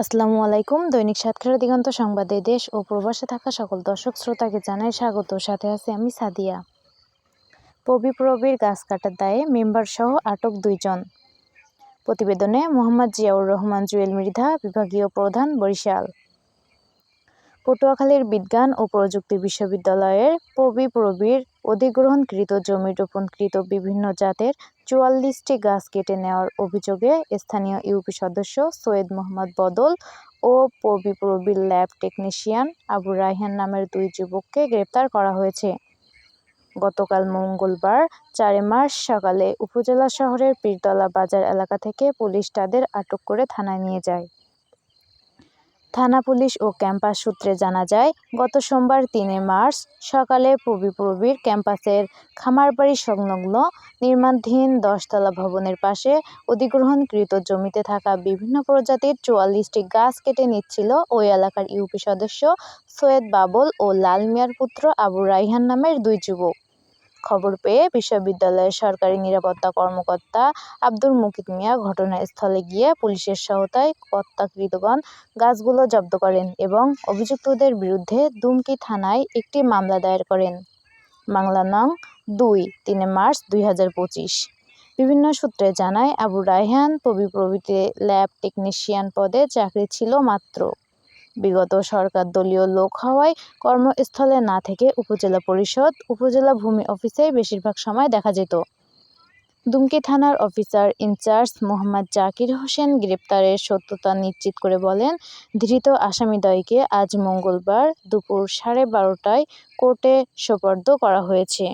আসসালামু আলাইকুম। দৈনিক সাতক্ষীরা দিগন্ত সংবাদে দেশ ও প্রবাসে থাকা সকল দর্শক শ্রোতাকে জানাই স্বাগত। সাথে আছি আমি সাদিয়া। পবি প্রবীর গাছ কাটার দায়ে মেম্বার সহ আটক দুইজন। প্রতিবেদনে মোহাম্মদ জিয়াউর রহমান, জুয়েল মৃধা বিভাগীয় প্রধান বরিশাল। পটুয়াখালীর বিজ্ঞান ও প্রযুক্তি বিশ্ববিদ্যালয়ের পবি প্রবীর অধিগ্রহণকৃত জমি রোপণকৃত বিভিন্ন জাতের চুয়াল্লিশটি গাছ কেটে নেওয়ার অভিযোগে স্থানীয় ইউপি সদস্য সৈয়দ মোহাম্মদ বদল ও পবি প্রবীর ল্যাব টেকনিশিয়ান আবু রায়হান নামের দুই যুবককে গ্রেপ্তার করা হয়েছে। গতকাল মঙ্গলবার চারে মার্চ সকালে উপজেলা শহরের পীরতলা বাজার এলাকা থেকে পুলিশ তাদের আটক করে থানায় নিয়ে যায়। থানা পুলিশ ও ক্যাম্পাস সূত্রে জানা যায়, গত সোমবার তিনে মার্চ সকালে পবি প্রবীর ক্যাম্পাসের খামারবাড়ি সংলগ্ন নির্মাণধীন দশতলা ভবনের পাশে অধিগ্রহণকৃত জমিতে থাকা বিভিন্ন প্রজাতির চুয়াল্লিশটি গাছ কেটে নিচ্ছিল ওই এলাকার ইউপি সদস্য সৈয়দ বাবল ও লাল মিয়ার পুত্র আবু রাইহান নামের দুই যুবক। খবর পেয়ে বিশ্ববিদ্যালয়ের সরকারি নিরাপত্তা কর্মকর্তা আব্দুল মুকিত মিয়া ঘটনাস্থলে গিয়ে পুলিশের সহায়তায় কর্তাকৃতগণ গাছগুলো জব্দ করেন এবং অভিযুক্তদের বিরুদ্ধে দুমকি থানায় একটি মামলা দায়ের করেন। বাংলা নং দুই, তিনে মার্চ দুই হাজার পঁচিশ। বিভিন্ন সূত্রে জানায়, আবু রায়হান পবি প্রভৃতি ল্যাব টেকনিশিয়ান পদে চাকরি ছিল মাত্র। বিগত সরকার দলীয় লোক হওয়ায় কর্মস্থলে না থেকে উপজেলা পরিষদ, উপজেলা ভূমি অফিসেই বেশিরভাগ সময় দেখা যেত। দুমকি থানার officer in charge Mohammad Zakir Hossain গ্রেপ্তারের সত্যতা নিশ্চিত করে বলেন, ধৃত আসামিদ্বয়কে আজ মঙ্গলবার দুপুর সাড়ে বারোটায় কোর্টে সোপর্দ করা হয়েছে।